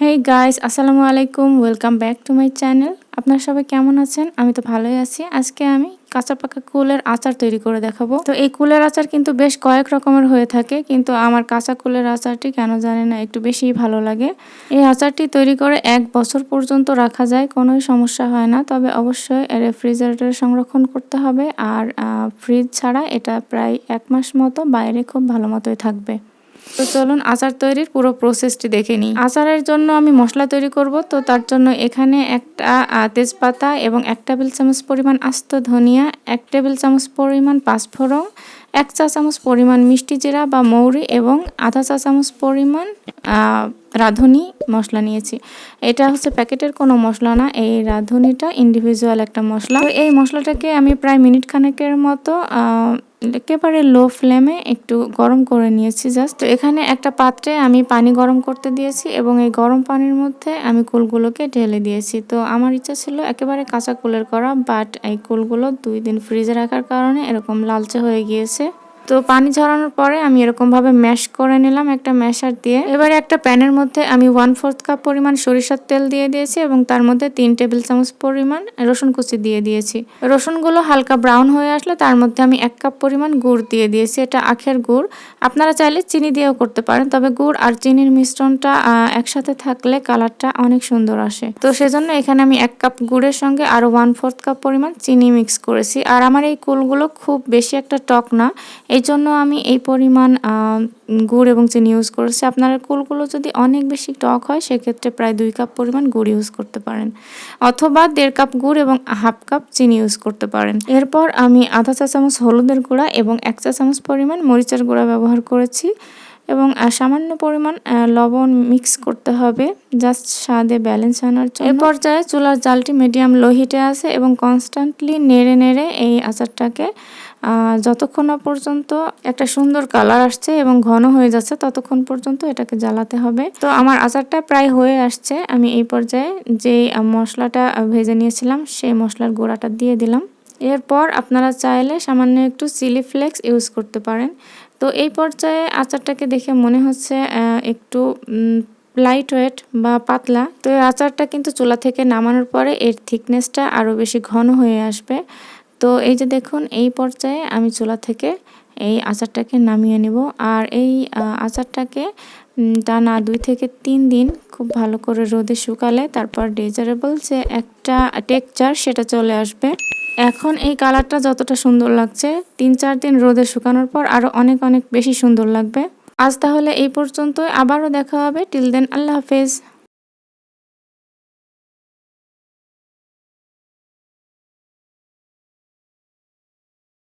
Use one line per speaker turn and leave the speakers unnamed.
হেই guys আসসালামু আলাইকুম welcome back to my channel আপনারা সবাই কেমন আছেন? আমি তো ভালোই আছি। আজকে আমি কাঁচা পাকা কুলের আচার তৈরি করে দেখাবো। তো এই কুলের আচার কিন্তু বেশ কয়েক রকমের হয়ে থাকে, কিন্তু আমার কাঁচা কুলের আচারটি কেন জানি না, একটু বেশি ভালো লাগে। এই আচারটি তৈরি করে এক বছর পর্যন্ত রাখা যায়, কোনোই সমস্যা হয় না। তবে অবশ্যই রেফ্রিজারেটরে সংরক্ষণ করতে হবে, আর ফ্রিজ ছাড়া এটা প্রায় এক মাস মতো বাইরে খুব ভালো মতোই থাকবে। তো চলুন আচার তৈরির পুরো প্রসেসটি দেখে নিই। আচারের জন্য আমি মশলা তৈরি করব, তো তার জন্য এখানে একটা তেজপাতা এবং এক টেবিল চামচ পরিমাণ আস্ত ধনিয়া, এক টেবিল চামচ পরিমাণ পাঁচফোড়ন, এক চা চামচ পরিমাণ মিষ্টি জিরা বা মৌরি এবং আধা চা চামচ পরিমাণ রাঁধুনি মশলা নিয়েছি। এটা হচ্ছে প্যাকেটের কোনো মশলা না, এই রাঁধুনিটা ইন্ডিভিজুয়াল একটা মশলা। এই মশলাটাকে আমি প্রায় মিনিট খানেকের মতো একেবারে লো ফ্লেমে একটু গরম করে নিয়েছি জাস্ট। তো এখানে একটা পাত্রে আমি পানি গরম করতে দিয়েছি এবং এই গরম পানির মধ্যে আমি কুলগুলোকে ঢেলে দিয়েছি। তো আমার ইচ্ছা ছিল একেবারে কাঁচা কুলের করা, বাট এই কুলগুলো দুই দিন ফ্রিজে রাখার কারণে এরকম লালচে হয়ে গিয়েছে। তো পানি ঝরানোর পরে আমি এরকমভাবে ম্যাশ করে নিলাম একটা ম্যাশার দিয়ে। এবারে একটা প্যানের মধ্যে আমি ওয়ান ফোর্থ কাপ পরিমাণ সরিষার তেল দিয়ে দিয়েছি এবং তার মধ্যে তিন টেবিল চামচ পরিমাণ রসুন কুচি দিয়ে দিয়েছি। রসুনগুলো হালকা ব্রাউন হয়ে আসলে তার মধ্যে আমি এক কাপ পরিমাণ গুড় দিয়ে দিয়েছি, এটা আখের গুড়। আপনারা চাইলে চিনি দিয়েও করতে পারেন, তবে গুড় আর চিনির মিশ্রণটা একসাথে থাকলে কালারটা অনেক সুন্দর আসে। তো সেজন্য এখানে আমি এক কাপ গুড়ের সঙ্গে আরও ওয়ান ফোর্থ কাপ পরিমাণ চিনি মিক্স করেছি। আর আমার এই কুলগুলো খুব বেশি একটা টক না এই জন্য আমি এই পরিমাণ গুড় এবং চিনি ইউজ করেছি। আপনারা কুলগুলো যদি অনেক বেশি টক হয়, সেক্ষেত্রে প্রায় দুই কাপ পরিমাণ গুড় ইউজ করতে পারেন। অথবা দেড় কাপ গুড় এবং হাফ কাপ চিনি ইউজ করতে পারেন। এরপর আমি আধা চা চামচ হলুদের গুঁড়া এবং এক চা চামচ পরিমাণ মরিচের গুঁড়া ব্যবহার করেছি। এবং সামান্য পরিমাণ লবণ মিক্স করতে হবে। জাস্ট স্বাদে ব্যালেন্স আনার জন্য। এ পর্যায়ে চুলার জালটি মিডিয়াম লো হিটে আছে এবং কনস্ট্যান্টলি নেড়ে নেড়ে এই আচারটাকে যতক্ষণ না পর্যন্ত একটা সুন্দর কালার আসছে এবং ঘন হয়ে যাচ্ছে ততক্ষণ পর্যন্ত এটাকে জ্বালাতে হবে। তো আমার আচারটা প্রায় হয়ে আসছে। আমি এই পর্যায়ে যে মশলাটা ভেজে নিয়েছিলাম সেই মশলার গোড়াটা দিয়ে দিলাম। এরপর আপনারা চাইলে সামান্য একটু চিলি ফ্লেক্স ইউজ করতে পারেন। তো এই পর্যায়ে আচারটাকে দেখে মনে হচ্ছে একটু লাইট ওয়েট বা পাতলা। তো এই আচারটা কিন্তু চুলা থেকে নামানোর পরে এর থিকনেসটা আরও বেশি ঘন হয়ে আসবে। তো এই যে দেখুন, এই পর্যায়ে আমি চুলা থেকে এই আচারটাকে নামিয়ে নেব। আর এই আচারটাকে টানা দুই থেকে তিন দিন খুব ভালো করে রোদে শুকালে তারপর ডেজারেবল যে একটা টেকচার সেটা চলে আসবে। এখন এই কালারটা যতটা সুন্দর লাগছে, তিন চার দিন রোদে শুকানোর পর আরও অনেক অনেক বেশি সুন্দর লাগবে। আজ তাহলে এই পর্যন্ত আবারও দেখা হবে। টিল দেন আল্লাহ হাফেজ।